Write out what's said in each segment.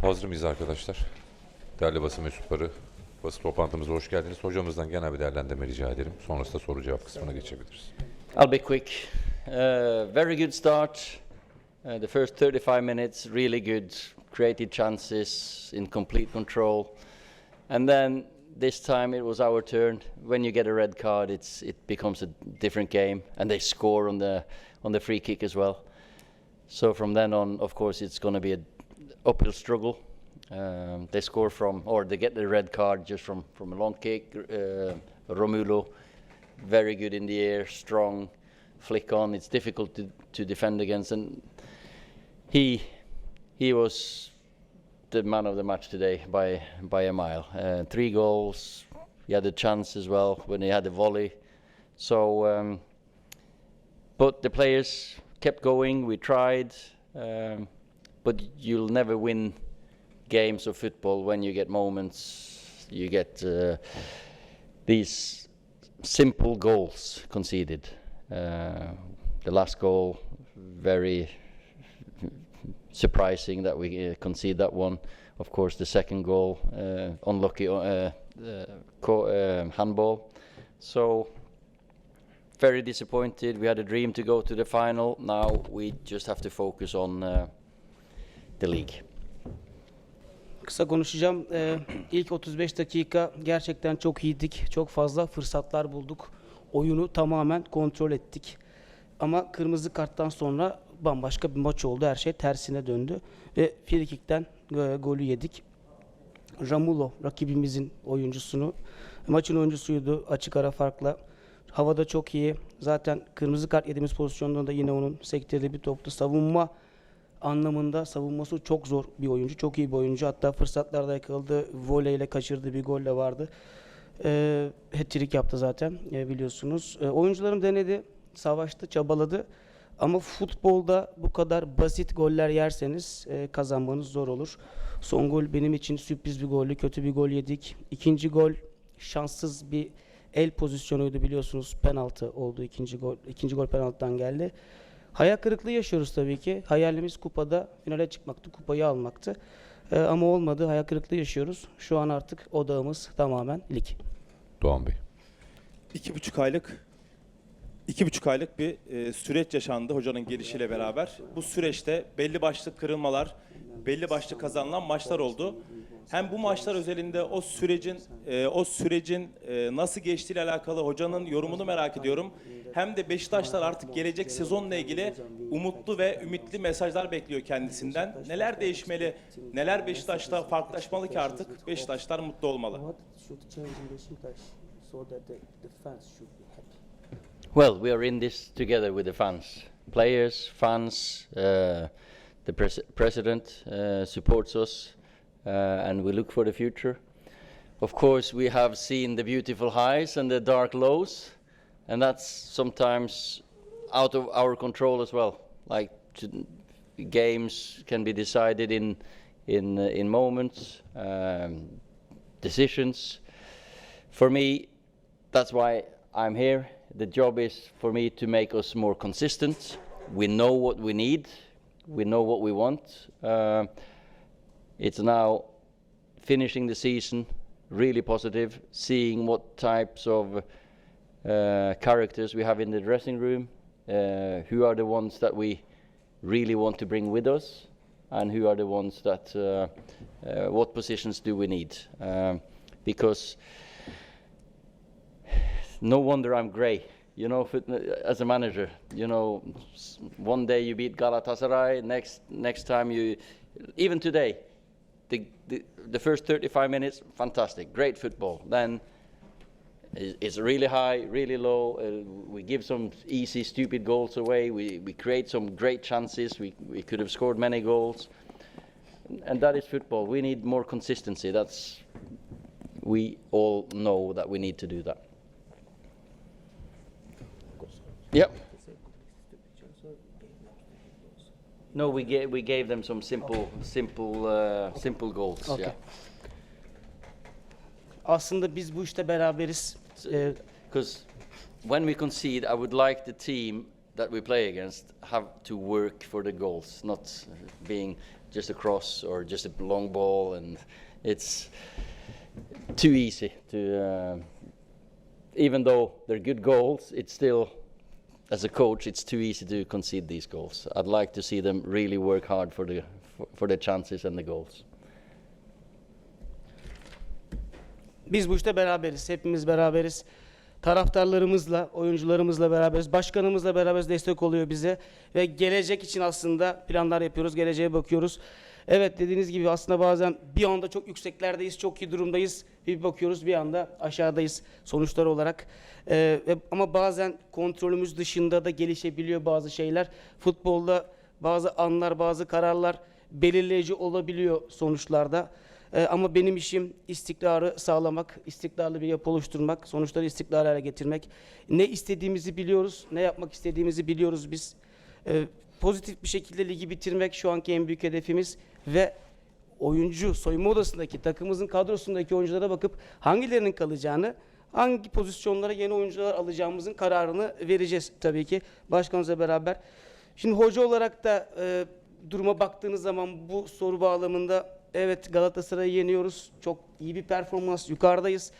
Hazır mıyız arkadaşlar? Değerli basın mensupları, basın toplantımıza hoş geldiniz. Hocamızdan genel bir değerlendirme rica. Sonrasında soru cevap kısmına geçebiliriz. I'll be quick. Uh, very good start. Uh, the first 35 minutes, really good. Created chances, in complete control. And then this time it was our turn. When you get a red card, it's it becomes a different game, and they score on the on the free kick as well. So from then on, of course, it's going to be a uphill struggle. Um, they score from, or they get the red card just from from a long kick. Uh, Romulo, very good in the air, strong, flick on. It's difficult to, to defend against, and he he was the man of the match today by by a mile. Uh, three goals. He had a chance as well when he had the volley. So, um, but the players kept going. We tried, um, but you'll never win games of football when you get moments. You get uh, these simple goals conceded. Uh, the last goal, very surprising that we uh, concede that one. Of course, the second goal, uh, unlucky uh, um handball. So, very disappointed. We had a dream to go to the final. Now we just have to focus on the league. Kısa konuşacağım. Ee, ilk 35 dakika gerçekten çok iyiydik. Çok fazla fırsatlar bulduk. Oyunu tamamen kontrol ettik. Ama kırmızı karttan sonra bambaşka bir maç oldu. Her şey tersine döndü. Ve frikikten e, golü yedik. Ramulo rakibimizin oyuncusunu maçın oyuncusuydu açık ara farkla. Havada çok iyi. Zaten kırmızı kart yediğimiz pozisyonda da yine onun sektirdiği bir toptu. Savunma anlamında savunması çok zor bir oyuncu. Çok iyi bir oyuncu. Hatta fırsatlarda yakaladı. Voleyle kaçırdığı bir gol de vardı. Ee, hat-trick yaptı zaten e, biliyorsunuz. Ee, oyuncularım denedi. Savaştı, çabaladı. Ama futbolda bu kadar basit goller yerseniz e, kazanmanız zor olur. Son gol benim için sürpriz bir gollü. Kötü bir gol yedik. İkinci gol şanssız bir el pozisyonuydu biliyorsunuz. Penaltı oldu ikinci gol. İkinci gol penaltıdan geldi. Hayal kırıklığı yaşıyoruz tabii ki. Hayalimiz kupada finale çıkmaktı, kupayı almaktı. Ee, ama olmadı. Hayal kırıklığı yaşıyoruz. Şu an artık odağımız tamamen lig. Doğan Bey. İki buçuk aylık iki buçuk aylık bir e, süreç yaşandı hocanın gelişiyle beraber. Bu süreçte belli başlı kırılmalar, belli başlı kazanılan maçlar oldu. Hem bu maçlar özelinde o sürecin e, o sürecin e, nasıl geçtiğiyle alakalı hocanın yorumunu merak ediyorum. Hem de Beşiktaşlar artık gelecek sezonla ilgili umutlu ve ümitli mesajlar bekliyor kendisinden. Neler değişmeli? Neler Beşiktaş'ta farklılaşmalı ki artık Beşiktaşlar mutlu olmalı. Well, we are in this together with the fans, players, fans. Uh, the pres- president uh, supports us, and we look for the future. Of course, we have seen the beautiful highs and the dark lows, and that's sometimes out of our control as well. Like to, games can be decided in in uh, in moments, um, decisions. For me, that's why I'm here. The job is for me to make us more consistent. We know what we need, we know what we want. Uh, it's now finishing the season really positive, seeing what types of uh, characters we have in the dressing room, uh, who are the ones that we really want to bring with us, and who are the ones that, uh, uh, what positions do we need? Um, because no wonder I'm grey. You know, as a manager, you know, one day you beat Galatasaray, next next time you, even today, the the, first 35 minutes, fantastic, great football. Then it's really high, really low. Uh, we give some easy, stupid goals away. We we create some great chances. We we could have scored many goals, and that is football. We need more consistency. That's we all know that we need to do that. Yep. No, we gave we gave them some simple simple uh, simple goals. Okay. Yeah. Aslında biz bu işte beraberiz. Ee, Because when we concede, I would like the team that we play against have to work for the goals, not uh, being just a cross or just a long ball, and it's too easy to. Uh, even though they're good goals, it's still, as a coach, it's too easy to concede these goals. I'd like to see them really work hard for the for, for the chances and the goals. Biz bu işte beraberiz. Hepimiz beraberiz. Taraftarlarımızla, oyuncularımızla beraberiz. Başkanımızla beraberiz destek oluyor bize. Ve gelecek için aslında planlar yapıyoruz. Geleceğe bakıyoruz. Evet dediğiniz gibi aslında bazen bir anda çok yükseklerdeyiz, çok iyi durumdayız. Bir bakıyoruz bir anda aşağıdayız sonuçlar olarak. Ee, ama bazen kontrolümüz dışında da gelişebiliyor bazı şeyler. Futbolda bazı anlar, bazı kararlar belirleyici olabiliyor sonuçlarda. Ee, ama benim işim istikrarı sağlamak, istikrarlı bir yapı oluşturmak, sonuçları istikrarlı hale getirmek. Ne istediğimizi biliyoruz, ne yapmak istediğimizi biliyoruz biz. Ee, pozitif bir şekilde ligi bitirmek şu anki en büyük hedefimiz ve oyuncu soyunma odasındaki takımımızın kadrosundaki oyunculara bakıp hangilerinin kalacağını, hangi pozisyonlara yeni oyuncular alacağımızın kararını vereceğiz tabii ki başkanımızla beraber. Şimdi hoca olarak da e, duruma baktığınız zaman bu soru bağlamında evet Galatasaray'ı yeniyoruz. Çok iyi bir performans, yukarıdayız.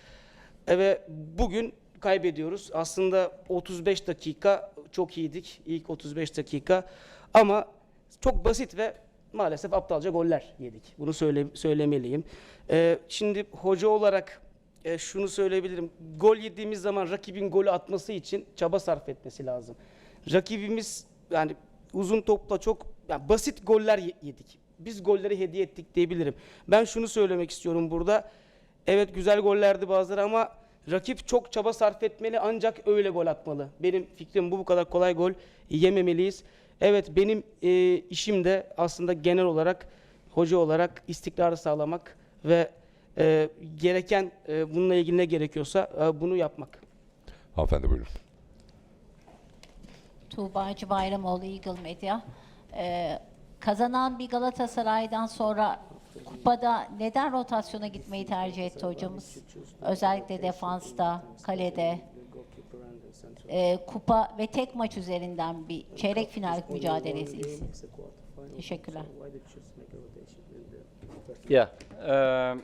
E, ve bugün kaybediyoruz. Aslında 35 dakika çok iyiydik. İlk 35 dakika. Ama çok basit ve maalesef aptalca goller yedik. Bunu söyle, söylemeliyim. E, şimdi hoca olarak e, şunu söyleyebilirim. Gol yediğimiz zaman rakibin golü atması için çaba sarf etmesi lazım. Rakibimiz yani uzun topla çok yani basit goller ye- yedik. Biz golleri hediye ettik diyebilirim. Ben şunu söylemek istiyorum burada. Evet güzel gollerdi bazıları ama rakip çok çaba sarf etmeli ancak öyle gol atmalı. Benim fikrim bu bu kadar kolay gol yememeliyiz. Evet benim e, işim de aslında genel olarak hoca olarak istikrarı sağlamak ve e, gereken e, bununla ilgili ne gerekiyorsa e, bunu yapmak. Hanımefendi buyurun. Tuğbacı Bayramoğlu Eagle Medya. Ee, kazanan bir Galatasaray'dan sonra kupada neden rotasyona gitmeyi tercih etti hocamız? Özellikle defansta, kalede. Ee, kupa ve tek maç üzerinden bir çeyrek final mücadelesi. Teşekkürler. Yeah, um,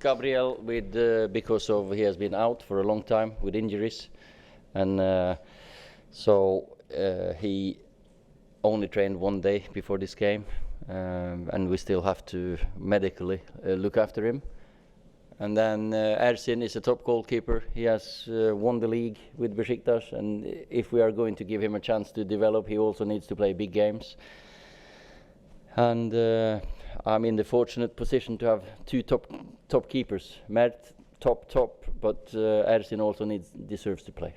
Gabriel, with uh, because of he has been out for a long time with injuries, and uh, so uh, he only trained one day before this game, um, and we still have to medically uh, look after him. And then uh, Ersin is a top goalkeeper. He has uh, won the league with Besiktas, and if we are going to give him a chance to develop, he also needs to play big games. And uh, I'm in the fortunate position to have two top top keepers. Mert, top top, but uh, Ersin also needs deserves to play.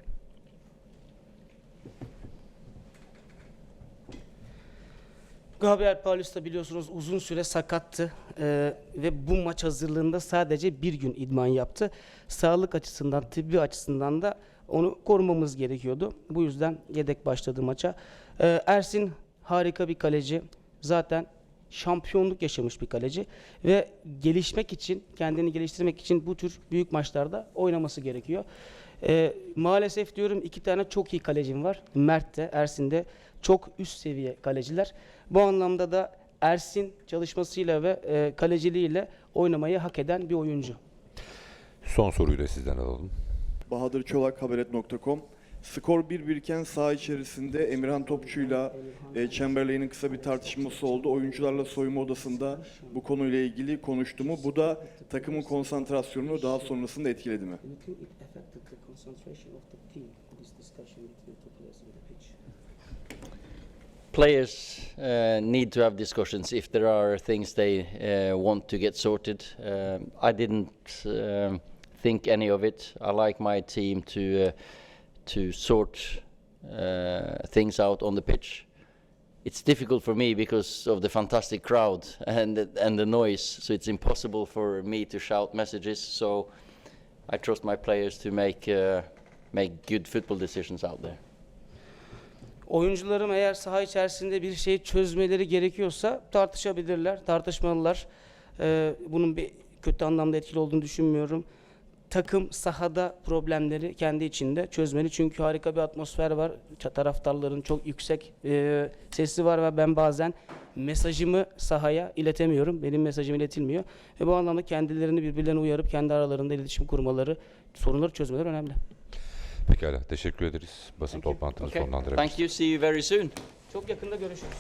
Gabriel Paulus biliyorsunuz uzun süre sakattı Ee, ve bu maç hazırlığında sadece bir gün idman yaptı. Sağlık açısından, tıbbi açısından da onu korumamız gerekiyordu. Bu yüzden yedek başladı maça. Ee, Ersin harika bir kaleci. Zaten şampiyonluk yaşamış bir kaleci ve gelişmek için, kendini geliştirmek için bu tür büyük maçlarda oynaması gerekiyor. Ee, maalesef diyorum iki tane çok iyi kalecim var. Mert de, Ersin de çok üst seviye kaleciler. Bu anlamda da Ersin çalışmasıyla ve e, kaleciliğiyle oynamayı hak eden bir oyuncu. Son soruyu da sizden alalım. Bahadır Çolak Haberet.com Skor 1-1 iken saha içerisinde Emirhan Topçu'yla e, Chamberlain'in kısa bir tartışması oldu. Oyuncularla soyunma odasında bu konuyla ilgili konuştu mu? Bu da takımın konsantrasyonunu daha sonrasında etkiledi mi? Players uh, need to have discussions if there are things they uh, want to get sorted. Um, I didn't um, think any of it. I like my team to uh, to sort uh, things out on the pitch. It's difficult for me because of the fantastic crowd and the, and the noise. So it's impossible for me to shout messages. So I trust my players to make uh, make good football decisions out there. Oyuncularım eğer saha içerisinde bir şey çözmeleri gerekiyorsa tartışabilirler, tartışmalılar. Ee, bunun bir kötü anlamda etkili olduğunu düşünmüyorum. takım sahada problemleri kendi içinde çözmeli. Çünkü harika bir atmosfer var. Taraftarların çok yüksek e, sesi var ve ben bazen mesajımı sahaya iletemiyorum. Benim mesajım iletilmiyor. Ve bu anlamda kendilerini birbirlerine uyarıp kendi aralarında iletişim kurmaları, sorunları çözmeleri önemli. Pekala. Teşekkür ederiz. Basın toplantımızı Okay. sonlandırabiliriz. Thank you. See you very soon. Çok yakında görüşürüz.